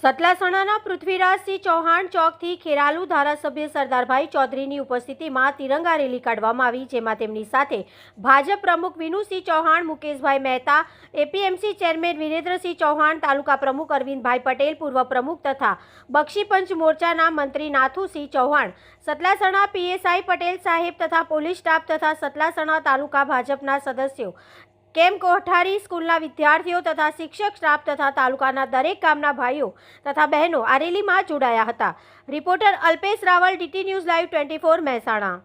સતલાસણાના પૃથ્વીરાજસિંહ ચૌહાણ ચોકથી ખેરાલુ ધારાસભ્ય સરદારભાઈ ચૌધરીની ઉપસ્થિતિમાં તિરંગા રેલી કાઢવામાં આવી, જેમાં તેમની સાથે ભાજપ પ્રમુખ વિનુસિંહ ચૌહાણ, મુકેશભાઈ મહેતા, એપીએમસી ચેરમેન વિરેન્દ્રસિંહ ચૌહાણ, તાલુકા પ્રમુખ અરવિંદભાઈ પટેલ, પૂર્વ પ્રમુખ તથા બક્ષીપંચ મોરચાના મંત્રી નાથુસિંહ ચૌહાણ સતલાસણા પીએસઆઈ પટેલ સાહેબ તથા પોલીસ સ્ટાફ તથા સતલાસણા તાલુકા ભાજપના સદસ્યો કેમ કોઠારી સ્કૂલના વિદ્યાર્થીઓ તથા શિક્ષક સ્ટાફ તથા તાલુકાના દરેક ગામના ભાઈઓ તથા બહેનો આ રેલીમાં જોડાયા હતા. Reporter Alpesh Raval, DT news live twenty four Mehsana.